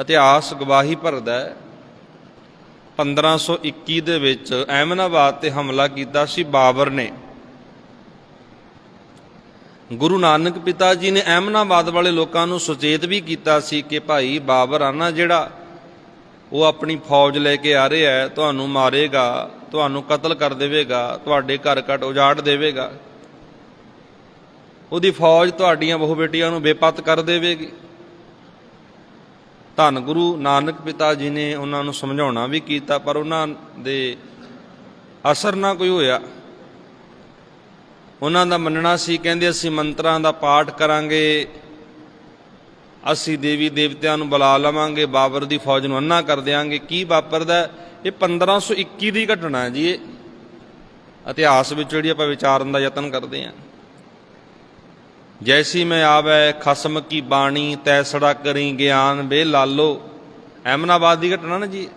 ਇਤਿਹਾਸ ਗਵਾਹੀ ਭਰਦਾ ਹੈ। 1521 ਦੇ ਵਿੱਚ ਐਮਨਾਬਾਦ ਤੇ ਹਮਲਾ ਕੀਤਾ ਸੀ ਬਾਬਰ ਨੇ। ਗੁਰੂ ਨਾਨਕ ਪਿਤਾ ਜੀ ਨੇ ਐਮਨਾਬਾਦ ਵਾਲੇ ਲੋਕਾਂ ਨੂੰ ਸੁਚੇਤ ਵੀ ਕੀਤਾ ਸੀ ਕਿ ਭਾਈ ਬਾਬਰ ਆ ਨਾ ਜਿਹੜਾ, ਉਹ ਆਪਣੀ ਫੌਜ ਲੈ ਕੇ ਆ ਰਿਹਾ ਹੈ, ਤੁਹਾਨੂੰ ਮਾਰੇਗਾ, ਤੁਹਾਨੂੰ ਕਤਲ ਕਰ ਦੇਵੇਗਾ, ਤੁਹਾਡੇ ਘਰ ਘਟ ਉਜਾੜ ਦੇਵੇਗਾ। ਉਹਦੀ ਫੌਜ ਤੁਹਾਡੀਆਂ ਬਹੁ ਬੇਟੀਆਂ ਨੂੰ ਬੇਪਤ ਕਰ ਦੇਵੇਗੀ। ਧੰਨ ਗੁਰੂ ਨਾਨਕ ਪਿਤਾ ਜੀ ਨੇ ਉਹਨਾਂ ਨੂੰ ਸਮਝਾਉਣਾ ਵੀ ਕੀਤਾ, ਪਰ ਉਹਨਾਂ ਦੇ ਅਸਰ ਨਾ ਕੋਈ ਹੋਇਆ। ਉਹਨਾਂ ਦਾ ਮੰਨਣਾ ਸੀ, ਕਹਿੰਦੇ ਅਸੀਂ ਮੰਤਰਾਂ ਦਾ ਪਾਠ ਕਰਾਂਗੇ, ਅਸੀਂ ਦੇਵੀ ਦੇਵਤਿਆਂ ਨੂੰ ਬੁਲਾ ਲਵਾਂਗੇ, ਬਾਬਰ ਦੀ ਫੌਜ ਨੂੰ ਅੰਨਾ ਕਰ ਦਿਆਂਗੇ। ਕੀ ਵਾਪਰਦਾ ਇਹ 1521 ਦੀ ਘਟਨਾ ਹੈ ਜੀ। ਇਹ ਇਤਿਹਾਸ ਵਿੱਚ ਜਿਹੜੀ ਆਪਾਂ ਵਿਚਾਰਨ ਦਾ ਯਤਨ ਕਰਦੇ ਹਾਂ। ਜੈਸੀ ਮੈਂ ਆਵੈ ਖਸਮ ਕੀ ਬਾਣੀ ਤੈਸੜਾ ਕਰੀ ਗਿਆਨ ਬੇ ਲਾਲੋ। ਐਮਨਾਬਾਦ ਦੀ ਘਟਨਾ ਨਾ ਜੀ।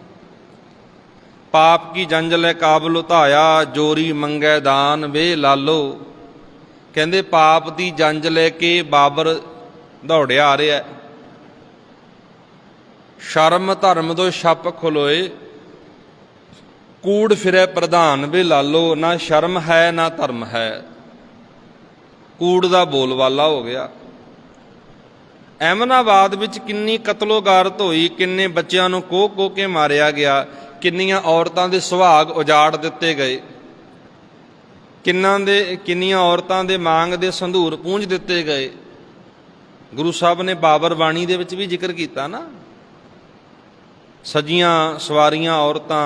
ਪਾਪ ਕੀ ਜੰਜਲੇ ਕਾਬਲ ਉਤਾਇਆ, ਜੋਰੀ ਮੰਗੈ ਦਾਨ ਵੇ ਲਾਲੋ। ਕਹਿੰਦੇ ਪਾਪ ਦੀ ਜੰਜ ਲੈ ਕੇ ਬਾਬਰ ਦੌੜਿਆ ਆ ਰਿਹਾ। ਸ਼ਰਮ ਧਰਮ ਤੋਂ ਛੱਪ ਖਲੋਏ। ਕੂੜ ਫਿਰੈ ਪ੍ਰਧਾਨ ਵੇ ਲਾਲੋ। ਨਾ ਸ਼ਰਮ ਹੈ, ਨਾ ਧਰਮ ਹੈ। ਕੂੜ ਦਾ ਬੋਲਵਾਲਾ ਹੋ ਗਿਆ। ਐਮਨਾਬਾਦ ਵਿੱਚ ਕਿੰਨੀ ਕਤਲੋਗਾਰਤ ਹੋਈ, ਕਿੰਨੇ ਬੱਚਿਆਂ ਨੂੰ ਕੋਹ ਕੋਹ ਕੇ ਮਾਰਿਆ ਗਿਆ, ਕਿੰਨੀਆਂ ਔਰਤਾਂ ਦੇ ਸੁਹਾਗ ਉਜਾੜ ਦਿੱਤੇ ਗਏ, ਕਿੰਨਾਂ ਦੇ, ਕਿੰਨੀਆਂ ਔਰਤਾਂ ਦੇ ਮਾਂਗ ਦੇ ਸੰਧੂਰ ਪੂੰਝ ਦਿੱਤੇ ਗਏ। ਗੁਰੂ ਸਾਹਿਬ ਨੇ ਬਾਬਰ ਬਾਣੀ ਦੇ ਵਿੱਚ ਵੀ ਜ਼ਿਕਰ ਕੀਤਾ ਨਾ। ਸਜੀਆਂ ਸਵਾਰੀਆਂ ਔਰਤਾਂ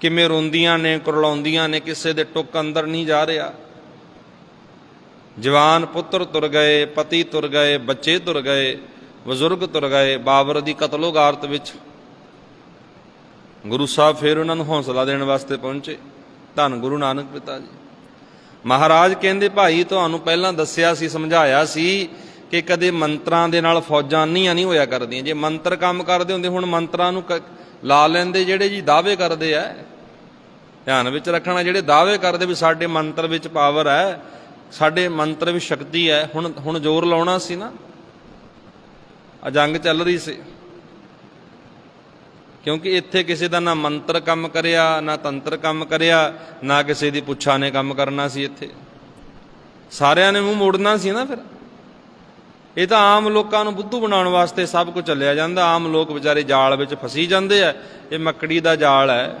ਕਿਵੇਂ ਰੋਂਦੀਆਂ ਨੇ, ਕੁਰਲਾਉਂਦੀਆਂ ਨੇ, ਕਿਸੇ ਦੇ ਟੁੱਕ ਅੰਦਰ ਨਹੀਂ ਜਾ ਰਿਹਾ। ਜਵਾਨ ਪੁੱਤਰ ਤੁਰ ਗਏ, ਪਤੀ ਤੁਰ ਗਏ, ਬੱਚੇ ਤੁਰ ਗਏ, ਬਜ਼ੁਰਗ ਤੁਰ ਗਏ, ਬਾਬਰ ਦੀ ਕਤਲੋਗਾਰਤ ਵਿੱਚ ਗੁਰੂ ਸਾਹਿਬ ਫਿਰ ਉਹਨਾਂ ਨੂੰ ਹੌਸਲਾ ਦੇਣ ਵਾਸਤੇ ਪਹੁੰਚੇ। ਧੰਨ ਗੁਰੂ ਨਾਨਕ ਪਿਤਾ ਜੀ। ਮਹਾਰਾਜ ਕਹਿੰਦੇ, ਭਾਈ, ਤੁਹਾਨੂੰ ਪਹਿਲਾਂ ਦੱਸਿਆ ਸੀ, ਸਮਝਾਇਆ ਸੀ ਕਿ ਕਦੇ ਮੰਤਰਾਂ ਦੇ ਨਾਲ ਫੌਜਾਂ ਨਹੀਂ ਨਹੀਂ ਹੋਇਆ ਕਰਦੀਆਂ। ਜੇ ਮੰਤਰ ਕੰਮ ਕਰਦੇ ਹੁੰਦੇ, ਹੁਣ ਮੰਤਰਾਂ ਨੂੰ ਕ- ਲਾ ਲੈਂਦੇ ਜਿਹੜੇ ਜੀ ਦਾਅਵੇ ਕਰਦੇ ਆ। ਧਿਆਨ ਵਿੱਚ ਰੱਖਣਾ, ਜਿਹੜੇ ਦਾਅਵੇ ਕਰਦੇ ਵੀ ਸਾਡੇ ਮੰਤਰ ਵਿੱਚ ਪਾਵਰ ਹੈ ਸਾਡੇ ਮੰਤਰ ਵਿੱਚ ਸ਼ਕਤੀ ਹੈ। ਹੁਣ ਹੁਣ ਜ਼ੋਰ ਲਾਉਣਾ ਸੀ ਨਾ। ਆ ਜੰਗ ਚੱਲ ਰਹੀ ਸੀ। ਕਿਉਂਕਿ ਇੱਥੇ ਕਿਸੇ ਦਾ ਨਾ ਮੰਤਰ ਕੰਮ ਕਰਿਆ, ਨਾ ਤੰਤਰ ਕੰਮ ਕਰਿਆ, ਨਾ ਕਿਸੇ ਦੀ ਪੁੱਛਾ ਨੇ ਕੰਮ ਕਰਨਾ ਸੀ ਇੱਥੇ। ਸਾਰਿਆਂ ਨੇ ਮੂੰਹ ਮੋੜਨਾ ਸੀ ਨਾ ਫਿਰ। ਇਹ ਤਾਂ ਆਮ ਲੋਕਾਂ ਨੂੰ ਬੁੱਧੂ ਬਣਾਉਣ ਵਾਸਤੇ ਸਭ ਕੁਝ ਚੱਲਿਆ ਜਾਂਦਾ। ਆਮ ਲੋਕ ਵਿਚਾਰੇ ਜਾਲ ਵਿੱਚ ਫਸੀ ਜਾਂਦੇ ਆ। ਇਹ ਮੱਕੜੀ ਦਾ ਜਾਲ ਹੈ।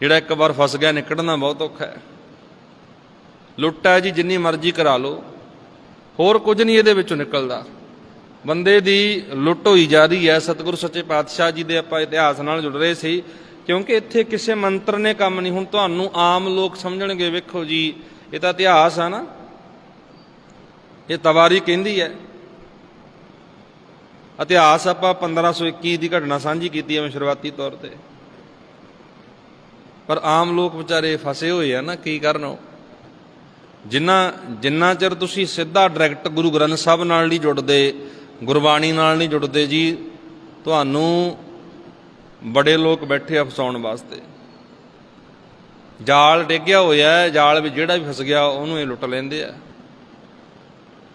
ਜਿਹੜਾ ਇੱਕ ਵਾਰ ਫਸ ਗਿਆ ਨਿਕਲਣਾ ਬਹੁਤ ਔਖਾ ਹੈ। ਲੁੱਟ ਹੈ ਜੀ, ਜਿੰਨੀ ਮਰਜ਼ੀ ਕਰਾ ਲਓ। ਹੋਰ ਕੁਝ ਨਹੀਂ ਇਹਦੇ ਵਿੱਚੋਂ ਨਿਕਲਦਾ। ਬੰਦੇ ਦੀ ਲੁੱਟ ਹੋਈ ਜਾ ਰਹੀ ਹੈ। ਸਤਿਗੁਰੂ ਸੱਚੇ ਪਾਤਸ਼ਾਹ ਜੀ ਦੇ ਆਪਾਂ ਇਤਿਹਾਸ ਨਾਲ ਜੁੜ ਰਹੇ ਸੀ। ਕਿਉਂਕਿ ਇੱਥੇ ਕਿਸੇ ਮੰਤਰ ਨੇ ਕੰਮ ਨਹੀਂ। ਹੁਣ ਤੁਹਾਨੂੰ ਆਮ ਲੋਕ ਸਮਝਣਗੇ, ਵੇਖੋ ਜੀ, ਇਹ ਤਾਂ ਇਤਿਹਾਸ ਆ ਨਾ। ਇਹ ਤਵਾਰੀ ਕਹਿੰਦੀ ਹੈ। ਇਤਿਹਾਸ ਆਪਾਂ 1521 ਦੀ ਘਟਨਾ ਸਾਂਝੀ ਕੀਤੀ ਹੈ ਮੈਂ ਸ਼ੁਰੂਆਤੀ ਤੌਰ ਤੇ। ਪਰ ਆਮ ਲੋਕ ਵਿਚਾਰੇ ਫਸੇ ਹੋਏ ਆ ਨਾ, ਕੀ ਕਰਨ ਉਹ? ਜਿੰਨਾ ਜਿੰਨਾ ਚਿਰ ਤੁਸੀਂ ਸਿੱਧਾ ਡਾਇਰੈਕਟ ਗੁਰੂ ਗ੍ਰੰਥ ਸਾਹਿਬ ਨਾਲ ਨਹੀਂ ਜੁੜਦੇ, ਗੁਰਬਾਣੀ ਨਾਲ ਨਹੀਂ ਜੁੜਦੇ ਜੀ, ਤੁਹਾਨੂੰ ਬੜੇ ਲੋਕ ਬੈਠੇ ਆ ਫਸਾਉਣ ਵਾਸਤੇ। ਜਾਲ ਡਿੱਗਿਆ ਹੋਇਆ, ਜਾਲ ਵਿੱਚ ਜਿਹੜਾ ਵੀ ਫਸ ਗਿਆ, ਉਹਨੂੰ ਇਹ ਲੁੱਟ ਲੈਂਦੇ ਆ।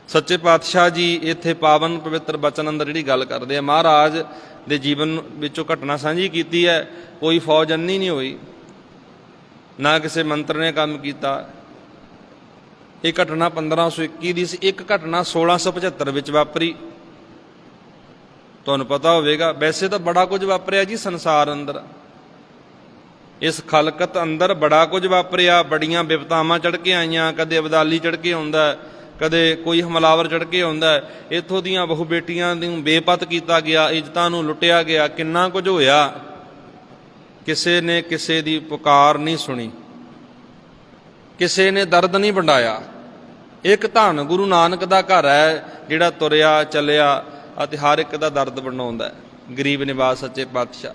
ਸੱਚੇ ਪਾਤਸ਼ਾਹ ਜੀ ਇੱਥੇ ਪਾਵਨ ਪਵਿੱਤਰ ਬਚਨ ਅੰਦਰ ਜਿਹੜੀ ਗੱਲ ਕਰਦੇ ਆ, ਮਹਾਰਾਜ ਦੇ ਜੀਵਨ ਵਿੱਚੋਂ ਘਟਨਾ ਸਾਂਝੀ ਕੀਤੀ ਹੈ, ਕੋਈ ਫੌਜ ਅੰਨੀ ਨਹੀਂ ਹੋਈ। ਨਾ ਕਿਸੇ ਮੰਤਰ ਨੇ ਕੰਮ ਕੀਤਾ। ਇਹ ਘਟਨਾ 1521 ਦੀ ਸੀ। ਇੱਕ ਘਟਨਾ 1675 ਵਿੱਚ ਵਾਪਰੀ। ਤੁਹਾਨੂੰ ਪਤਾ ਹੋਵੇਗਾ, ਵੈਸੇ ਤਾਂ ਬੜਾ ਕੁਝ ਵਾਪਰਿਆ ਜੀ ਸੰਸਾਰ ਅੰਦਰ। ਇਸ ਖਲਕਤ ਅੰਦਰ ਬੜਾ ਕੁਝ ਵਾਪਰਿਆ। ਬੜੀਆਂ ਵਿਪਤਾਵਾਂ ਚੜ ਕੇ ਆਈਆਂ, ਕਦੇ ਅਬਦਾਲੀ ਚੜ ਕੇ ਆਉਂਦਾ, ਕਦੇ ਕੋਈ ਹਮਲਾਵਰ ਚੜ ਕੇ ਆਉਂਦਾ। ਇੱਥੋਂ ਦੀਆਂ ਬਹੁ ਬੇਟੀਆਂ ਨੂੰ ਬੇਪਤ ਕੀਤਾ ਗਿਆ, ਇੱਜ਼ਤਾਂ ਨੂੰ ਲੁੱਟਿਆ ਗਿਆ। ਕਿੰਨਾ ਕੁਝ ਹੋਇਆ, ਕਿਸੇ ਨੇ ਕਿਸੇ ਦੀ ਪੁਕਾਰ ਨਹੀਂ ਸੁਣੀ। ਕਿਸੇ ਨੇ ਦਰਦ ਨਹੀਂ ਵੰਡਾਇਆ। ਇੱਕ ਧੰਨ ਗੁਰੂ ਨਾਨਕ ਦਾ ਘਰ ਹੈ, ਜਿਹੜਾ ਤੁਰਿਆ, ਚੱਲਿਆ ਅਤੇ ਹਰ ਇੱਕ ਦਾ ਦਰਦ ਬਣਾਉਂਦਾ ਹੈ। ਗਰੀਬ ਨਿਵਾਸ ਸੱਚੇ ਪਾਤਸ਼ਾਹ।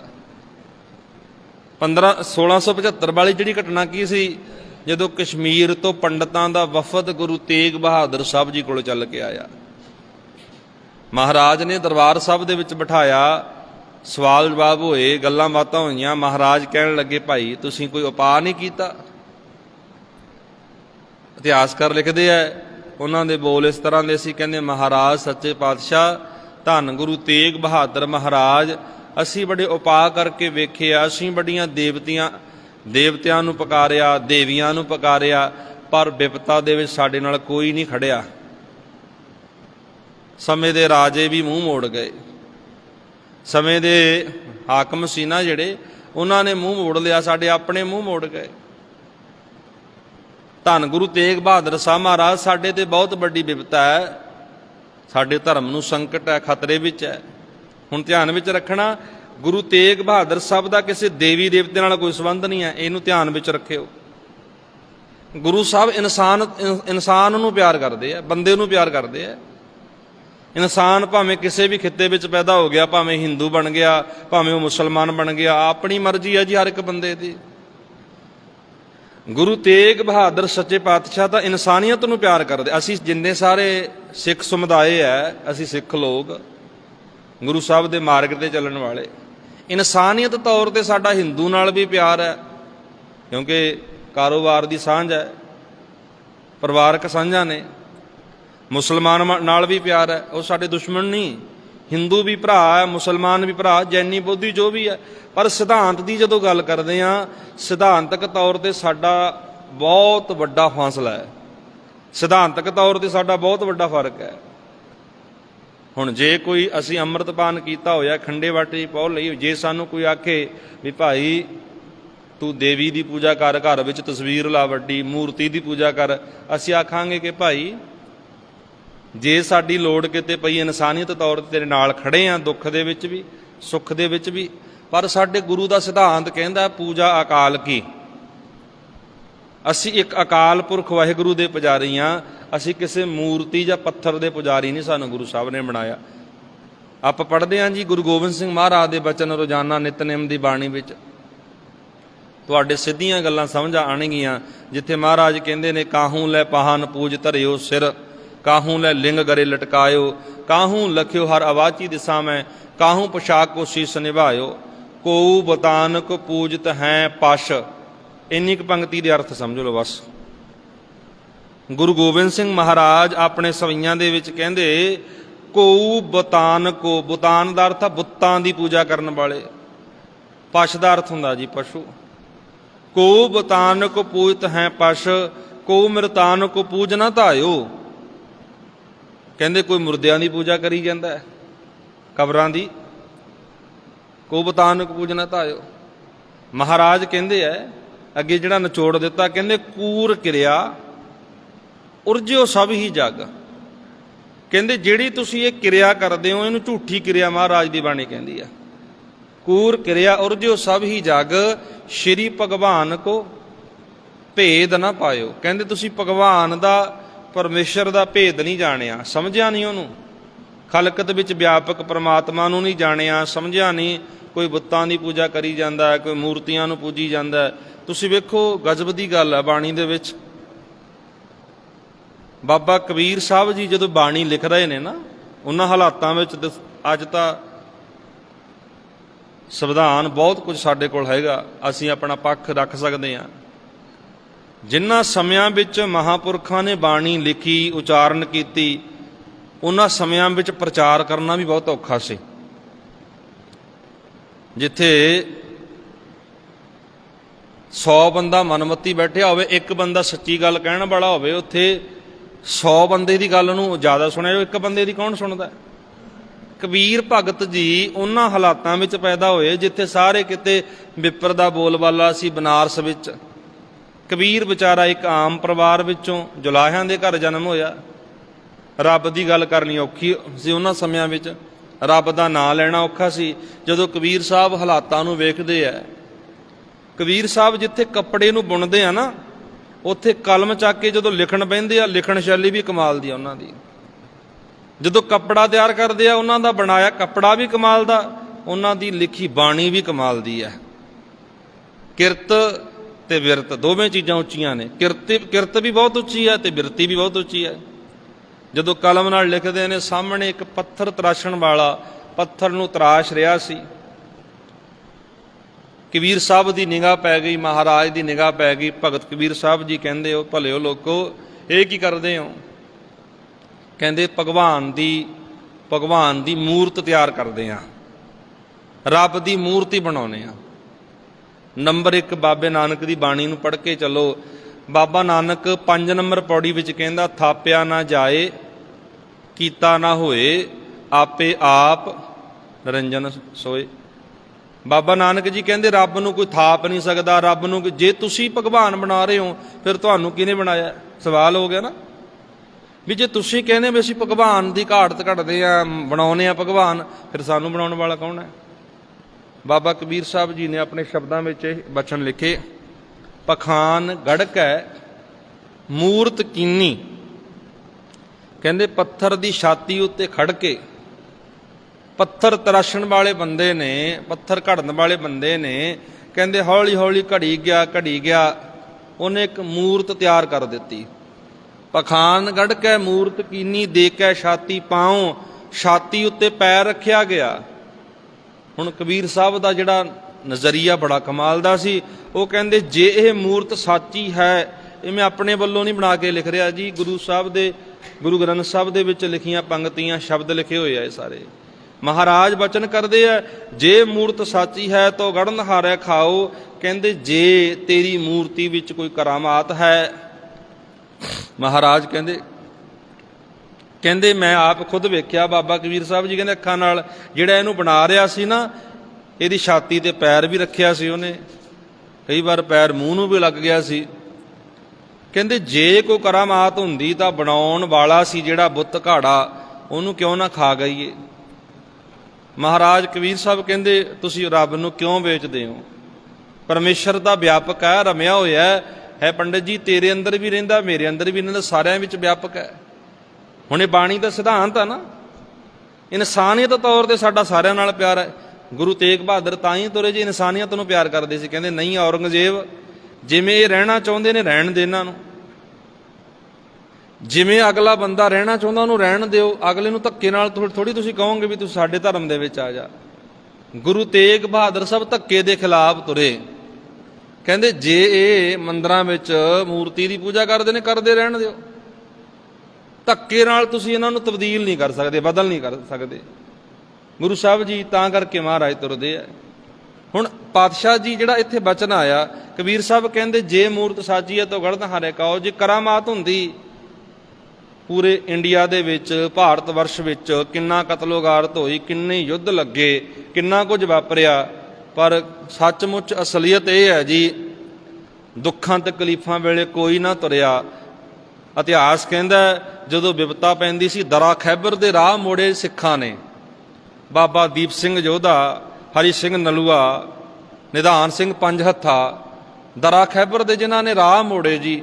15 1675 ਵਾਲੀ ਜਿਹੜੀ ਘਟਨਾ ਕੀ ਸੀ? ਜਦੋਂ ਕਸ਼ਮੀਰ ਤੋਂ ਪੰਡਤਾਂ ਦਾ ਵਫਦ ਗੁਰੂ ਤੇਗ ਬਹਾਦਰ ਸਾਹਿਬ ਜੀ ਕੋਲ ਚੱਲ ਕੇ ਆਇਆ। ਮਹਾਰਾਜ ਨੇ ਦਰਬਾਰ ਸਾਹਿਬ ਦੇ ਵਿੱਚ ਬਿਠਾਇਆ। ਸਵਾਲ ਜਵਾਬ ਹੋਏ, ਗੱਲਾਂ ਬਾਤਾਂ ਹੋਈਆਂ। ਮਹਾਰਾਜ ਕਹਿਣ ਲੱਗੇ, ਭਾਈ, ਤੁਸੀਂ ਕੋਈ ਉਪਾਅ ਨਹੀਂ ਕੀਤਾ? ਇਤਿਹਾਸਕਾਰ ਲਿਖਦੇ ਆ। ਉਹਨਾਂ ਦੇ ਬੋਲ ਇਸ ਤਰ੍ਹਾਂ ਦੇ ਸੀ, ਕਹਿੰਦੇ, ਮਹਾਰਾਜ, ਸੱਚੇ ਪਾਤਸ਼ਾਹ, ਧੰਨ ਗੁਰੂ ਤੇਗ ਬਹਾਦਰ ਮਹਾਰਾਜ, ਅਸੀਂ ਬੜੇ ਉਪਾਅ ਕਰਕੇ ਵੇਖਿਆ, ਅਸੀਂ ਬੜੀਆਂ ਦੇਵਤੀਆਂ, ਦੇਵਤਿਆਂ ਨੂੰ ਪੁਕਾਰਿਆ, ਦੇਵੀਆਂ ਨੂੰ ਪੁਕਾਰਿਆ, ਪਰ ਵਿਪਤਾ ਦੇ ਵਿੱਚ ਸਾਡੇ ਨਾਲ ਕੋਈ ਨਹੀਂ ਖੜਿਆ। ਸਮੇਂ ਦੇ ਰਾਜੇ ਵੀ ਮੂੰਹ ਮੋੜ ਗਏ। ਸਮੇਂ ਦੇ ਹਾਕਮ ਸੀ ਨਾ ਜਿਹੜੇ, ਉਹਨਾਂ ਨੇ ਮੂੰਹ ਮੋੜ ਲਿਆ, ਸਾਡੇ ਆਪਣੇ ਮੂੰਹ ਮੋੜ ਗਏ। ਧੰਨ ਗੁਰੂ ਤੇਗ ਬਹਾਦਰ ਸਾਹਿਬ ਮਹਾਰਾਜ, ਸਾਡੇ ਤੇ ਬਹੁਤ ਵੱਡੀ ਵਿਪਤਾ ਹੈ। ਸਾਡੇ ਧਰਮ ਨੂੰ ਸੰਕਟ ਹੈ, ਖਤਰੇ ਵਿੱਚ ਹੈ। ਹੁਣ ਧਿਆਨ ਵਿੱਚ ਰੱਖਣਾ, ਗੁਰੂ ਤੇਗ ਬਹਾਦਰ ਸਾਹਿਬ ਦਾ ਕਿਸੇ ਦੇਵੀ ਦੇਵਤੇ ਨਾਲ ਕੋਈ ਸੰਬੰਧ ਨਹੀਂ ਹੈ, ਇਹਨੂੰ ਧਿਆਨ ਵਿੱਚ ਰੱਖਿਓ। ਗੁਰੂ ਸਾਹਿਬ ਇਨਸਾਨ ਇਨਸਾਨ ਨੂੰ ਪਿਆਰ ਕਰਦੇ ਆ, ਬੰਦੇ ਨੂੰ ਪਿਆਰ ਕਰਦੇ ਆ। ਇਨਸਾਨ ਭਾਵੇਂ ਕਿਸੇ ਵੀ ਖਿੱਤੇ ਵਿੱਚ ਪੈਦਾ ਹੋ ਗਿਆ, ਭਾਵੇਂ ਹਿੰਦੂ ਬਣ ਗਿਆ, ਭਾਵੇਂ ਉਹ ਮੁਸਲਮਾਨ ਬਣ ਗਿਆ, ਆਪਣੀ ਮਰਜ਼ੀ ਹੈ ਜੀ ਹਰ ਇੱਕ ਬੰਦੇ ਦੀ। ਗੁਰੂ ਤੇਗ ਬਹਾਦਰ ਸੱਚੇ ਪਾਤਸ਼ਾਹ ਤਾਂ ਇਨਸਾਨੀਅਤ ਨੂੰ ਪਿਆਰ ਕਰਦੇ। ਅਸੀਂ ਜਿੰਨੇ ਸਾਰੇ ਸਿੱਖ ਸਮੁਦਾਇ ਹੈ ਅਸੀਂ ਸਿੱਖ ਲੋਕ, ਗੁਰੂ ਸਾਹਿਬ ਦੇ ਮਾਰਗ ਤੇ ਚੱਲਣ ਵਾਲੇ। ਇਨਸਾਨੀਅਤ ਤੌਰ ਤੇ ਸਾਡਾ ਹਿੰਦੂ ਨਾਲ ਵੀ ਪਿਆਰ ਹੈ ਕਿਉਂਕਿ ਕਾਰੋਬਾਰ ਦੀ ਸਾਂਝ ਹੈ ਪਰਿਵਾਰਕ ਸਾਂਝਾਂ ਨੇ। ਮੁਸਲਮਾਨ ਨਾਲ ਵੀ ਪਿਆਰ ਹੈ ਉਹ ਸਾਡੇ ਦੁਸ਼ਮਣ ਨਹੀਂ। ਹਿੰਦੂ ਵੀ ਭਰਾ ਹੈ, ਮੁਸਲਮਾਨ ਵੀ ਭਰਾ, ਜੈਨੀ ਬੋਧੀ ਜੋ ਵੀ ਹੈ। ਪਰ ਸਿਧਾਂਤ ਦੀ ਜਦੋਂ ਗੱਲ ਕਰਦੇ ਆ ਸਿਧਾਂਤਕ ਤੌਰ ਤੇ ਸਾਡਾ ਬਹੁਤ ਵੱਡਾ ਫਾਸਲਾ ਹੈ। ਸਿਧਾਂਤਕ ਤੌਰ ਤੇ ਸਾਡਾ ਬਹੁਤ ਵੱਡਾ ਫ਼ਰਕ ਹੈ। ਹੁਣ ਜੇ ਕੋਈ ਅਸੀਂ ਅੰਮ੍ਰਿਤਪਾਨ ਕੀਤਾ ਹੋਇਆ, ਖੰਡੇ ਵਾਟੇ ਪੌ ਲਈ, ਜੇ ਸਾਨੂੰ ਕੋਈ ਆਖੇ ਵੀ ਭਾਈ ਤੂੰ ਦੇਵੀ ਦੀ ਪੂਜਾ ਕਰ, ਘਰ ਵਿੱਚ ਤਸਵੀਰ ਲਾ ਵੱਡੀ, ਮੂਰਤੀ ਦੀ ਪੂਜਾ ਕਰ, ਅਸੀਂ ਆਖਾਂਗੇ ਕਿ ਭਾਈ ਜੇ ਸਾਡੀ ਲੋੜ ਕਿਤੇ ਪਈ ਇਨਸਾਨੀਅਤ ਤੌਰ ਤੇ ਤੇਰੇ ਨਾਲ ਖੜੇ ਆ, ਦੁੱਖ ਦੇ ਵਿੱਚ ਵੀ, ਸੁੱਖ ਦੇ ਵਿੱਚ ਵੀ, ਪਰ ਸਾਡੇ ਗੁਰੂ ਦਾ ਸਿਧਾਂਤ ਕਹਿੰਦਾ ਪੂਜਾ ਅਕਾਲ ਕੀ? ਅਸੀਂ ਇੱਕ ਅਕਾਲ ਪੁਰਖ ਵਾਹਿਗੁਰੂ ਦੇ ਪੁਜਾਰੀ ਆ, ਅਸੀਂ ਕਿਸੇ ਮੂਰਤੀ ਜਾਂ ਪੱਥਰ ਦੇ ਪੁਜਾਰੀ ਨਹੀਂ, ਸਾਨੂੰ ਗੁਰੂ ਸਾਹਿਬ ਨੇ ਬਣਾਇਆ। ਆਪਾਂ ਪੜ੍ਹਦੇ ਹਾਂ ਜੀ ਗੁਰੂ ਗੋਬਿੰਦ ਸਿੰਘ ਮਹਾਰਾਜ ਦੇ ਬਚਨ, ਰੋਜ਼ਾਨਾ ਨਿਤਨੇਮ ਦੀ ਬਾਣੀ ਵਿੱਚ। ਤੁਹਾਡੇ ਸਿੱਧੀਆਂ ਗੱਲਾਂ ਸਮਝ ਆਣਗੀਆਂ ਜਿੱਥੇ ਮਹਾਰਾਜ ਕਹਿੰਦੇ ਨੇ, ਕਾਹੂ ਲੈ ਪਾਹਨ ਪੂਜ ਧਰਿਓ ਸਿਰ। ਕਾਹੂ ਲੈ ਲਿੰਗ ਗਰੇ ਲਟਕਾਇਓ, ਕਾਹੂ ਲਖਿਓ ਹਰ ਆਵਾਚੀ ਦਿਸਾ ਮੈਂ ਕਾਹੂ ਪੋਸ਼ਾਕ ਕੋ ਸੀਸ ਨਿਭਾਇਓ ਕੋਉ ਬਤਾਨਕ ਪੂਜਤ ਹੈ ਪਸ਼। ਇੰਨੀ ਕੁ ਪੰਕਤੀ ਦੇ ਅਰਥ ਸਮਝ ਲਓ ਬਸ। ਗੁਰੂ ਗੋਬਿੰਦ ਸਿੰਘ ਮਹਾਰਾਜ ਆਪਣੇ ਸਵਈਆਂ ਦੇ ਵਿੱਚ ਕਹਿੰਦੇ ਕੋਉ ਬਤਾਨ ਕੋ ਬਤਾਨ ਦਾ ਅਰਥ ਆ ਬੁੱਤਾਂ ਦੀ ਪੂਜਾ ਕਰਨ ਵਾਲੇ। ਪਸ਼ ਦਾ ਅਰਥ ਹੁੰਦਾ ਜੀ ਪਸ਼ੂ। ਕੋ ਬਤਾਨਕ ਪੂਜਤ ਹੈ ਪਸ਼ ਕੋ ਮਰਤਾਨ ਕੋ ਪੂਜਨਾ ਧਾਇਓ। ਕਹਿੰਦੇ ਕੋਈ ਮੁਰਦਿਆਂ ਦੀ ਪੂਜਾ ਕਰੀ ਜਾਂਦਾ ਹੈ। ਕਬਰਾਂ ਦੀ। ਕੋ ਬਤਾਨ ਕੋ ਪੂਜਨਾ ਧਾਇਓ। ਮਹਾਰਾਜ ਕਹਿੰਦੇ ਐ, ਅੱਗੇ ਜਿਹੜਾ ਨਿਚੋੜ ਦਿੱਤਾ, ਕਹਿੰਦੇ ਕੂਰ ਕਿਰਿਆ, ਉਰਜਿਓ ਸਭ ਹੀ ਜਗ। ਕਹਿੰਦੇ ਜਿਹੜੀ ਤੁਸੀਂ ਇਹ ਕਿਰਿਆ ਕਰਦੇ ਹੋ, ਇਹਨੂੰ ਝੂਠੀ ਕਿਰਿਆ ਮਹਾਰਾਜ ਦੀ ਬਾਣੀ ਕਹਿੰਦੀ ਆ ਕੂਰ ਕਿਰਿਆ, ਉਰਜਿਓ ਸਭ ਹੀ ਜਗ, ਸ਼੍ਰੀ ਭਗਵਾਨ ਕੋ ਭੇਦ ਨਾ ਪਾਇਓ। ਕਹਿੰਦੇ ਤੁਸੀਂ ਭਗਵਾਨ ਦਾ ਪਰਮੇਸ਼ਰ ਦਾ ਭੇਦ ਨਹੀਂ ਜਾਣਿਆ। ਸਮਝਿਆ ਨਹੀਂ ਉਹਨੂੰ। ਖਲਕਤ ਵਿੱਚ ਵਿਆਪਕ ਪ੍ਰਮਾਤਮਾ ਨੂੰ ਨਹੀਂ ਜਾਣਿਆ। ਸਮਝਿਆ ਨਹੀਂ ਕੋਈ ਬੁੱਤਾਂ ਦੀ ਪੂਜਾ ਕਰੀ ਜਾਂਦਾ ਕੋਈ ਮੂਰਤੀਆਂ ਨੂੰ ਪੂਜੀ ਜਾਂਦਾ ਤੁਸੀਂ ਵੇਖੋ ਗਜ਼ਬ ਦੀ ਗੱਲ ਹੈ ਬਾਣੀ ਦੇ ਵਿੱਚ। ਬਾਬਾ ਕਬੀਰ ਸਾਹਿਬ ਜੀ ਜਦੋਂ ਬਾਣੀ ਲਿਖ ਰਹੇ ਨੇ ਨਾ, ਉਹਨਾਂ ਹਾਲਾਤਾਂ ਵਿੱਚ ਅੱਜ ਤਾਂ ਸੰਵਿਧਾਨ ਬਹੁਤ ਕੁਝ ਸਾਡੇ ਕੋਲ ਹੈਗਾ। ਅਸੀਂ ਆਪਣਾ ਪੱਖ ਰੱਖ ਸਕਦੇ ਹਾਂ। ਜਿਨ੍ਹਾਂ ਸਮਿਆਂ ਵਿੱਚ ਮਹਾਪੁਰਖਾਂ ਨੇ ਬਾਣੀ ਲਿਖੀ, ਉਚਾਰਨ ਕੀਤੀ, ਉਹਨਾਂ ਸਮਿਆਂ ਵਿੱਚ ਪ੍ਰਚਾਰ ਕਰਨਾ ਵੀ ਬਹੁਤ ਔਖਾ ਸੀ। ਜਿੱਥੇ 100 ਬੰਦਾ ਮਨਮਤੀ ਬੈਠਿਆ ਹੋਵੇ, ਇੱਕ ਬੰਦਾ ਸੱਚੀ ਗੱਲ ਕਹਿਣ ਵਾਲਾ ਹੋਵੇ, ਉੱਥੇ 100 ਬੰਦੇ ਦੀ ਗੱਲ ਨੂੰ ਜ਼ਿਆਦਾ ਸੁਣਿਆ ਜਾਵੇ, ਇੱਕ ਬੰਦੇ ਦੀ ਕੌਣ ਸੁਣਦਾ? ਕਬੀਰ ਭਗਤ ਜੀ ਉਹਨਾਂ ਹਾਲਾਤਾਂ ਵਿੱਚ ਪੈਦਾ ਹੋਏ, ਜਿੱਥੇ ਸਾਰੇ ਕਿਤੇ ਵਿਪਰ ਦਾ ਬੋਲਬਾਲਾ ਸੀ ਬਨਾਰਸ ਵਿੱਚ। ਕਬੀਰ ਵਿਚਾਰਾ ਇੱਕ ਆਮ ਪਰਿਵਾਰ ਵਿੱਚੋਂ ਜੁਲਾਹਿਆਂ ਦੇ ਘਰ ਜਨਮ ਹੋਇਆ। ਰੱਬ ਦੀ ਗੱਲ ਕਰਨੀ ਔਖੀ ਸੀ ਉਹਨਾਂ ਸਮਿਆਂ ਵਿੱਚ। ਰੱਬ ਦਾ ਨਾਂ ਲੈਣਾ ਔਖਾ ਸੀ। ਜਦੋਂ ਕਬੀਰ ਸਾਹਿਬ ਹਾਲਾਤਾਂ ਨੂੰ ਵੇਖਦੇ ਆ, ਕਬੀਰ ਸਾਹਿਬ ਜਿੱਥੇ ਕੱਪੜੇ ਨੂੰ ਬੁਣਦੇ ਆ ਨਾ, ਉੱਥੇ ਕਲਮ ਚੱਕ ਕੇ ਜਦੋਂ ਲਿਖਣ ਬਹਿੰਦੇ ਆ, ਲਿਖਣ ਸ਼ੈਲੀ ਵੀ ਕਮਾਲ ਦੀ ਆ ਉਹਨਾਂ ਦੀ। ਜਦੋਂ ਕੱਪੜਾ ਤਿਆਰ ਕਰਦੇ ਆ, ਉਹਨਾਂ ਦਾ ਬਣਾਇਆ ਕੱਪੜਾ ਵੀ ਕਮਾਲ ਦਾ, ਉਹਨਾਂ ਦੀ ਲਿਖੀ ਬਾਣੀ ਵੀ ਕਮਾਲ ਦੀ ਹੈ ਕਿਰਤ ਤੇ ਵਿਰਤ, ਦੋਵੇਂ ਚੀਜ਼ਾਂ ਉੱਚੀਆਂ ਨੇ। ਕਿਰਤ ਕਿਰਤ ਵੀ ਬਹੁਤ ਉੱਚੀ ਹੈ ਤੇ ਬਿਰਤੀ ਵੀ ਬਹੁਤ ਉੱਚੀ ਹੈ। ਜਦੋਂ ਕਲਮ ਨਾਲ ਲਿਖਦੇ ਨੇ, ਸਾਹਮਣੇ ਇੱਕ ਪੱਥਰ ਤਰਾਸ਼ਣ ਵਾਲਾ, ਪੱਥਰ ਨੂੰ ਤਰਾਸ਼ ਰਿਹਾ ਸੀ। ਕਬੀਰ ਸਾਹਿਬ ਦੀ ਨਿਗਾਹ ਪੈ ਗਈ, ਮਹਾਰਾਜ ਦੀ ਨਿਗਾਹ ਪੈ ਗਈ। ਭਗਤ ਕਬੀਰ ਸਾਹਿਬ ਜੀ ਕਹਿੰਦੇ ਹੋ ਭਲਿਓ ਲੋਕੋ, ਇਹ ਕੀ ਕਰਦੇ ਹੋ? ਕਹਿੰਦੇ, ਭਗਵਾਨ ਦੀ ਭਗਵਾਨ ਦੀ ਮੂਰਤ ਤਿਆਰ ਕਰਦੇ ਆ ਰੱਬ ਦੀ ਮੂਰਤੀ ਬਣਾਉਨੇ ਆ ਨੰਬਰ 1 ਬਾਬੇ ਨਾਨਕ ਦੀ ਬਾਣੀ ਨੂੰ ਪੜ੍ਹ ਕੇ ਚੱਲੋ। ਬਾਬਾ ਨਾਨਕ 5 ਨੰਬਰ ਪੌੜੀ ਵਿੱਚ ਕਹਿੰਦਾ, ਥਾਪਿਆ ਨਾ ਜਾਏ, ਕੀਤਾ ਨਾ ਹੋਏ, ਆਪੇ ਆਪ ਨਿਰੰਜਨ ਸੋਏ। ਬਾਬਾ ਨਾਨਕ ਜੀ ਕਹਿੰਦੇ, ਰੱਬ ਨੂੰ ਕੋਈ ਥਾਪ ਨਹੀਂ ਸਕਦਾ, ਰੱਬ ਨੂੰ ਜੇ ਤੁਸੀਂ ਭਗਵਾਨ ਬਣਾ ਰਹੇ ਹੋ, ਫਿਰ ਤੁਹਾਨੂੰ ਕਿਹਨੇ ਬਣਾਇਆ? ਸਵਾਲ ਹੋ ਗਿਆ ਨਾ। ਵੀ ਜੇ ਤੁਸੀਂ ਕਹਿੰਦੇ ਵੀ ਅਸੀਂ ਭਗਵਾਨ ਦੀ ਘਾਟ ਘਟਦੇ ਆ ਬਣਾਉਨੇ ਆ ਭਗਵਾਨ, ਫਿਰ ਸਾਨੂੰ ਬਣਾਉਣ ਵਾਲਾ ਕੌਣ ਹੈ? ਬਾਬਾ ਕਬੀਰ ਸਾਹਿਬ ਜੀ ਨੇ ਆਪਣੇ ਸ਼ਬਦਾਂ ਵਿੱਚ ਇਹ ਬਚਨ ਲਿਖੇ ਪਖਾਨ ਗੜਕੈ ਮੂਰਤ ਕੀਨੀ। ਕਹਿੰਦੇ, ਪੱਥਰ ਦੀ ਛਾਤੀ ਉੱਤੇ ਖੜ ਕੇ ਪੱਥਰ ਤਰਾਸ਼ਣ ਵਾਲੇ ਬੰਦੇ ਨੇ, ਪੱਥਰ ਘੜਨ ਵਾਲੇ ਬੰਦੇ ਨੇ, ਕਹਿੰਦੇ ਹੌਲੀ ਹੌਲੀ ਘੜੀ ਗਿਆ ਘੜੀ ਗਿਆ, ਉਹਨੇ ਇੱਕ ਮੂਰਤ ਤਿਆਰ ਕਰ ਦਿੱਤੀ। ਪਖਾਨ ਗੜ ਕੇ ਮੂਰਤ ਕੀਨੀ, ਦੇ ਕੇ ਛਾਤੀ ਪਾਉ, ਛਾਤੀ ਉੱਤੇ ਪੈਰ ਰੱਖਿਆ ਗਿਆ। ਹੁਣ ਕਬੀਰ ਸਾਹਿਬ ਦਾ ਜਿਹੜਾ ਨਜ਼ਰੀਆ ਬੜਾ ਕਮਾਲ ਦਾ ਸੀ, ਉਹ ਕਹਿੰਦੇ, ਜੇ ਇਹ ਮੂਰਤ ਸੱਚੀ ਹੈ, ਇਹ ਮੈਂ ਆਪਣੇ ਵੱਲੋਂ ਨਹੀਂ ਬਣਾ ਕੇ ਲਿਖ ਰਿਹਾ ਜੀ। ਗੁਰੂ ਸਾਹਿਬ ਦੇ, ਗੁਰੂ ਗ੍ਰੰਥ ਸਾਹਿਬ ਦੇ ਵਿੱਚ ਲਿਖੀਆਂ ਪੰਕਤੀਆਂ ਸ਼ਬਦ ਲਿਖੇ ਹੋਏ ਆ ਇਹ ਸਾਰੇ। ਮਹਾਰਾਜ ਬਚਨ ਕਰਦੇ ਆ, ਜੇ ਮੂਰਤ ਸੱਚੀ ਹੈ ਤਾਂ ਗੜਨ ਹਾਰੇ ਖਾਓ। ਕਹਿੰਦੇ, ਜੇ ਤੇਰੀ ਮੂਰਤੀ ਵਿੱਚ ਕੋਈ ਕਰਾਮਾਤ ਹੈ, ਮਹਾਰਾਜ ਕਹਿੰਦੇ ਕਹਿੰਦੇ, ਮੈਂ ਆਪ ਖੁਦ ਵੇਖਿਆ, ਬਾਬਾ ਕਬੀਰ ਸਾਹਿਬ ਜੀ ਕਹਿੰਦੇ ਅੱਖਾਂ ਨਾਲ ਜਿਹੜਾ ਇਹਨੂੰ ਬਣਾ ਰਿਹਾ ਸੀ ਨਾ, ਇਹਦੀ ਛਾਤੀ ਤੇ ਪੈਰ ਵੀ ਰੱਖਿਆ ਸੀ ਉਹਨੇ। ਕਈ ਵਾਰ ਪੈਰ ਮੂੰਹ ਨੂੰ ਵੀ ਲੱਗ ਗਿਆ ਸੀ। ਕਹਿੰਦੇ, ਜੇ ਕੋਈ ਕਰਾਮਾਤ ਹੁੰਦੀ ਤਾਂ ਬਣਾਉਣ ਵਾਲਾ ਸੀ ਜਿਹੜਾ ਬੁੱਤ ਘਾੜਾ, ਉਹਨੂੰ ਕਿਉਂ ਨਾ ਖਾ ਗਈਏ? ਮਹਾਰਾਜ ਕਬੀਰ ਸਾਹਿਬ ਕਹਿੰਦੇ, ਤੁਸੀਂ ਰੱਬ ਨੂੰ ਕਿਉਂ ਵੇਚਦੇ ਹੋ? ਪਰਮੇਸ਼ਰ ਦਾ ਵਿਆਪਕ ਹੈ, ਰਮਿਆ ਹੋਇਆ ਹੈ ਪੰਡਿਤ ਜੀ, ਤੇਰੇ ਅੰਦਰ ਵੀ ਰਹਿੰਦਾ, ਮੇਰੇ ਅੰਦਰ ਵੀ ਰਹਿੰਦਾ, ਸਾਰਿਆਂ ਵਿੱਚ ਵਿਆਪਕ ਹੈ। ਹੁਣ ਇਹ ਬਾਣੀ ਦਾ ਸਿਧਾਂਤ ਆ ਨਾ। ਇਨਸਾਨੀਅਤ ਤੌਰ ਤੇ ਸਾਡਾ ਸਾਰਿਆਂ ਨਾਲ ਪਿਆਰ ਹੈ। ਗੁਰੂ ਤੇਗ ਬਹਾਦਰ ਤਾਂ ਹੀ ਤੁਰੇ ਜੀ ਇਨਸਾਨੀਅਤ ਨੂੰ ਪਿਆਰ ਕਰਦੇ ਸੀ। ਕਹਿੰਦੇ, ਨਹੀਂ ਔਰੰਗਜ਼ੇਬ, ਜਿਵੇਂ ਇਹ ਰਹਿਣਾ ਚਾਹੁੰਦੇ ਨੇ ਰਹਿਣ ਦੇ ਇਹਨਾਂ ਨੂੰ। ਜਿਵੇਂ ਅਗਲਾ ਬੰਦਾ ਰਹਿਣਾ ਚਾਹੁੰਦਾ ਉਹਨੂੰ ਰਹਿਣ ਦਿਓ। ਅਗਲੇ ਨੂੰ ਧੱਕੇ ਨਾਲ ਥੋੜੀ ਤੁਸੀਂ ਕਹੋਗੇ ਵੀ ਤੂੰ ਸਾਡੇ ਧਰਮ ਦੇ ਵਿੱਚ ਆ ਜਾ। ਗੁਰੂ ਤੇਗ ਬਹਾਦਰ ਸਾਹਿਬ ਧੱਕੇ ਦੇ ਖਿਲਾਫ ਤੁਰੇ। ਕਹਿੰਦੇ, ਜੇ ਇਹ ਮੰਦਰਾਂ ਵਿੱਚ ਮੂਰਤੀ ਦੀ ਪੂਜਾ ਕਰਦੇ ਨੇ, ਕਰਦੇ ਰਹਿਣ ਦਿਓ। ਧੱਕੇ ਨਾਲ ਤੁਸੀਂ ਇਹਨਾਂ ਨੂੰ ਤਬਦੀਲ ਨਹੀਂ ਕਰ ਸਕਦੇ, ਬਦਲ ਨਹੀਂ ਕਰ ਸਕਦੇ। ਗੁਰੂ ਸਾਹਿਬ ਜੀ ਤਾਂ ਕਰਕੇ ਮਹਾਰਾਜ ਤੁਰਦੇ ਆ। ਹੁਣ ਪਾਤਸ਼ਾਹ ਜੀ ਜਿਹੜਾ ਇੱਥੇ ਬਚਨ ਆਇਆ, ਕਬੀਰ ਸਾਹਿਬ ਕਹਿੰਦੇ, ਜੇ ਮੂਰਤ ਸਾਜੀ ਹੈ ਤਾਂ ਗੜਨ ਹਾਰੇ ਕਾਓ, ਜੇ ਕਰਾਮਾਤ ਹੁੰਦੀ, ਪੂਰੇ ਇੰਡੀਆ ਦੇ ਵਿੱਚ, ਭਾਰਤ ਵਰਸ਼ ਵਿੱਚ ਕਿੰਨਾ ਕਤਲੋਗਾਰਤ ਹੋਈ ਕਿੰਨੇ ਯੁੱਧ ਲੱਗੇ, ਕਿੰਨਾ ਕੁਝ ਵਾਪਰਿਆ, ਪਰ ਸੱਚਮੁੱਚ ਅਸਲੀਅਤ ਇਹ ਹੈ ਜੀ, ਦੁੱਖਾਂ ਤਕਲੀਫਾਂ ਵੇਲੇ ਕੋਈ ਨਾ ਤੁਰਿਆ ਇਤਿਹਾਸ ਕਹਿੰਦਾ ਜਦੋਂ ਵਿਪਤਾ ਪੈਂਦੀ ਸੀ, ਦਰਾ ਖੈਬਰ ਦੇ ਰਾਹ ਮੋੜੇ ਸਿੱਖਾਂ ਨੇ। ਬਾਬਾ ਦੀਪ ਸਿੰਘ ਯੋਧਾ, ਹਰੀ ਸਿੰਘ ਨਲੂਆ, ਨਿਧਾਨ ਸਿੰਘ ਪੰਜ ਹੱਥਾ ਦਰਾ ਖੈਬਰ ਦੇ ਜਿਨ੍ਹਾਂ ਨੇ ਰਾਹ ਮੋੜੇ ਜੀ,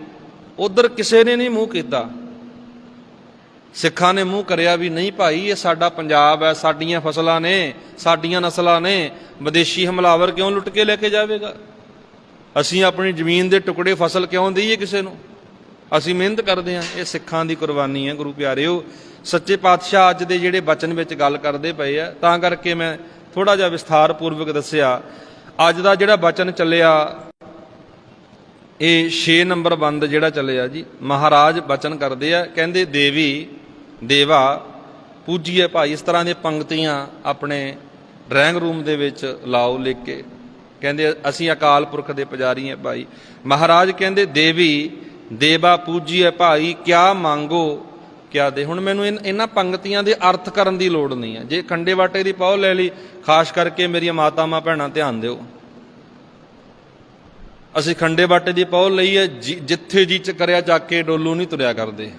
ਉਧਰ ਕਿਸੇ ਨੇ ਨਹੀਂ ਮੂੰਹ ਕੀਤਾ। ਸਿੱਖਾਂ ਨੇ ਮੂੰਹ ਕਰਿਆ ਵੀ, ਨਹੀਂ ਭਾਈ, ਇਹ ਸਾਡਾ ਪੰਜਾਬ ਹੈ, ਸਾਡੀਆਂ ਫਸਲਾਂ ਨੇ, ਸਾਡੀਆਂ ਨਸਲਾਂ ਨੇ, ਵਿਦੇਸ਼ੀ ਹਮਲਾਵਰ ਕਿਉਂ ਲੁੱਟ ਕੇ ਲੈ ਕੇ ਜਾਵੇਗਾ? ਅਸੀਂ ਆਪਣੀ ਜ਼ਮੀਨ ਦੇ ਟੁਕੜੇ ਫਸਲ ਕਿਉਂ ਦਈਏ ਕਿਸੇ ਨੂੰ? ਅਸੀਂ ਮਿਹਨਤ ਕਰਦੇ ਹਾਂ, ਇਹ ਸਿੱਖਾਂ ਦੀ ਕੁਰਬਾਨੀ ਹੈ, ਗੁਰੂ ਪਿਆਰਿਓ। ਸੱਚੇ ਪਾਤਸ਼ਾਹ ਅੱਜ ਦੇ ਜਿਹੜੇ ਬਚਨ ਵਿੱਚ ਗੱਲ ਕਰਦੇ ਪਏ ਆ, ਤਾਂ ਕਰਕੇ ਮੈਂ ਥੋੜਾ ਜਿਹਾ ਵਿਸਥਾਰ ਪੂਰਵਕ ਦੱਸਿਆ। ਅੱਜ ਦਾ ਜਿਹੜਾ ਬਚਨ ਚੱਲਿਆ, ਇਹ 6 ਨੰਬਰ ਬੰਦ ਜਿਹੜਾ ਚੱਲਿਆ ਜੀ, ਮਹਾਰਾਜ ਬਚਨ ਕਰਦੇ ਆ, ਕਹਿੰਦੇ ਦੇਵੀ, ਦੇਵਾ, ਪੂਜੀਏ ਭਾਈ, ਇਸ ਤਰ੍ਹਾਂ ਦੀਆਂ ਪੰਕਤੀਆਂ ਆਪਣੇ ਡਰਾਇੰਗ ਰੂਮ ਦੇ ਵਿੱਚ ਲਾਓ ਲਿਖ ਕੇ। ਕਹਿੰਦੇ ਅਸੀਂ ਅਕਾਲ ਪੁਰਖ ਦੇ ਪੁਜਾਰੀ ਹਾਂ ਭਾਈ। ਮਹਾਰਾਜ ਕਹਿੰਦੇ ਦੇਵੀ ਦੇਵਾ ਪੂਜੀਏ ਭਾਈ, ਕਿਆ ਮੰਗੋ? ਕਿਆ ਦੇ? ਹੁਣ ਮੈਨੂੰ ਇਨ- ਇਹਨਾਂ ਪੰਕਤੀਆਂ ਦੇ ਅਰਥ ਕਰਨ ਦੀ ਲੋੜ ਨਹੀਂ ਹੈ। ਜੇ ਖੰਡੇ ਵਾਟੇ ਦੀ ਪੌ ਲੈ ਲਈ, ਖਾਸ ਕਰਕੇ ਮੇਰੀਆਂ ਮਾਤਾਵਾਂ, ਭੈਣਾਂ, ਧਿਆਨ ਦਿਓ। ਅਸੀਂ ਖੰਡੇ ਵਾਟੇ ਦੀ ਪੌ ਲਈ ਹੈ, ਜਿ- ਜਿੱਥੇ ਜੀ ਚ ਕਰਿਆ ਜਾ ਕੇ ਡੋਲੂ ਨਹੀਂ ਤੁਰਿਆ ਕਰਦੇ।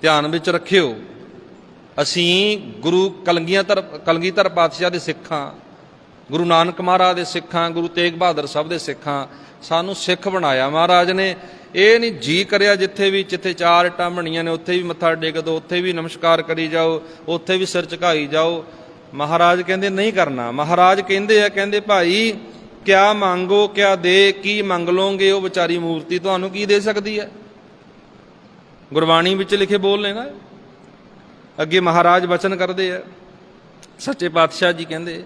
ਧਿਆਨ ਵਿੱਚ ਰੱਖਿਓ। ਅਸੀਂ ਗੁਰੂ ਕਲਗੀਆਂ ਕਲਗੀਧਰ ਕਲਗੀਧਰ ਪਾਤਸ਼ਾਹ ਦੇ ਸਿੱਖਾਂ, ਗੁਰੂ ਨਾਨਕ ਮਹਾਰਾਜ ਦੇ ਸਿੱਖਾਂ, ਗੁਰੂ ਤੇਗ ਬਹਾਦਰ ਸਾਹਿਬ ਦੇ ਸਿੱਖਾਂ, ਸਾਨੂੰ ਸਿੱਖ ਬਣਾਇਆ ਮਹਾਰਾਜ ਨੇ। ਇਹ ਨਹੀਂ ਜੀ ਕਰਿਆ ਜਿੱਥੇ ਵੀ, ਜਿੱਥੇ ਚਾਰ ਇੱਟਾਂ ਬਣੀਆਂ ਨੇ, ਉੱਥੇ ਵੀ ਮੱਥਾ ਟੇਕ ਦੋ, ਉੱਥੇ ਵੀ ਨਮਸਕਾਰ ਕਰੀ ਜਾਓ, ਉੱਥੇ ਵੀ ਸਿਰ ਝੁਕਾਈ ਜਾਓ। ਮਹਾਰਾਜ ਕਹਿੰਦੇ ਨਹੀਂ ਕਰਨਾ। ਮਹਾਰਾਜ ਕਹਿੰਦੇ ਆ, ਕਹਿੰਦੇ ਭਾਈ, ਕਿਆ ਮੰਗੋ, ਕਿਆ ਦੇ, ਕੀ ਮੰਗ ਲੋਗੇ ਉਹ ਵਿਚਾਰੀ ਮੂਰਤੀ ਤੁਹਾਨੂੰ ਕੀ ਦੇ ਸਕਦੀ ਹੈ? ਗੁਰਬਾਣੀ ਵਿੱਚ ਲਿਖੇ ਬੋਲ ਨੇ ਨਾ ਅੱਗੇ ਮਹਾਰਾਜ ਵਚਨ ਕਰਦੇ ਆ। ਸੱਚੇ ਪਾਤਸ਼ਾਹ ਜੀ ਕਹਿੰਦੇ,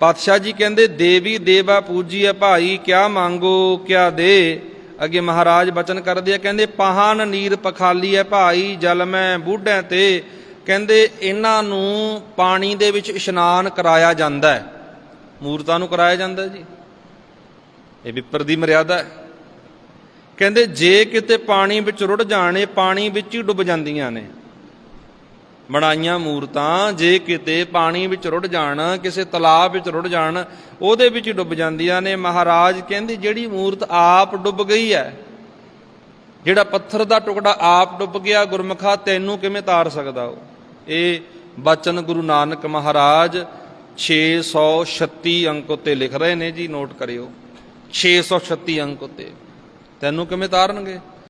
ਪਾਤਸ਼ਾਹ ਜੀ ਕਹਿੰਦੇ, ਦੇਵੀ, ਦੇਵਾ ਪੂਜੀਏ ਭਾਈ, ਕਿਆ ਮੰਗੋ, ਕਿਆ ਦੇ ਅੱਗੇ ਮਹਾਰਾਜ ਬਚਨ ਕਰਦੇ ਆ, ਕਹਿੰਦੇ, ਪਹਾਨ ਨੀਰ ਪਖਾਲੀ ਹੈ ਭਾਈ, ਜਲ ਮੈਂ ਬੂਢਿਆਂ ਤੇ। ਕਹਿੰਦੇ, ਇਹਨਾਂ ਨੂੰ ਪਾਣੀ ਦੇ ਵਿੱਚ ਇਸ਼ਨਾਨ ਕਰਾਇਆ ਜਾਂਦਾ ਹੈ ਮੂਰਤਾਂ ਨੂੰ ਕਰਾਇਆ ਜਾਂਦਾ ਜੀ। ਇਹ ਵਿਪਰ ਦੀ ਮਰਿਆਦਾ ਹੈ ਕਹਿੰਦੇ, ਜੇ ਕਿਤੇ ਪਾਣੀ ਵਿੱਚ ਰੁੜ ਜਾਣੇ, ਪਾਣੀ ਵਿੱਚ ਹੀ ਡੁੱਬ ਜਾਂਦੀਆਂ ਨੇ। ਬਣਾਈਆਂ ਮੂਰਤਾਂ, ਜੇ ਕਿਤੇ ਪਾਣੀ ਵਿੱਚ ਰੁੜ ਜਾਣ, ਕਿਸੇ ਤਲਾਬ ਵਿੱਚ ਰੁੜ ਜਾਣ, ਉਹਦੇ ਵਿੱਚ ਡੁੱਬ ਜਾਂਦੀਆਂ ਨੇ। ਮਹਾਰਾਜ ਕਹਿੰਦੇ, ਜਿਹੜੀ ਮੂਰਤ ਆਪ ਡੁੱਬ ਗਈ ਹੈ, ਜਿਹੜਾ ਪੱਥਰ ਦਾ ਟੁਕੜਾ ਆਪ ਡੁੱਬ ਗਿਆ, ਗੁਰਮਖਾ ਤੈਨੂੰ ਕਿਵੇਂ ਤਾਰ ਸਕਦਾ ਉਹ? ਇਹ ਬਚਨ ਗੁਰੂ ਨਾਨਕ ਮਹਾਰਾਜ 636 ਅੰਕ ਉੱਤੇ ਲਿਖ ਰਹੇ ਨੇ ਜੀ, ਨੋਟ ਕਰਿਓ। 636 ਅੰਕ ਉੱਤੇ। ਤੈਨੂੰ ਕਿਵੇਂ ਤਾਰਨਗੇ?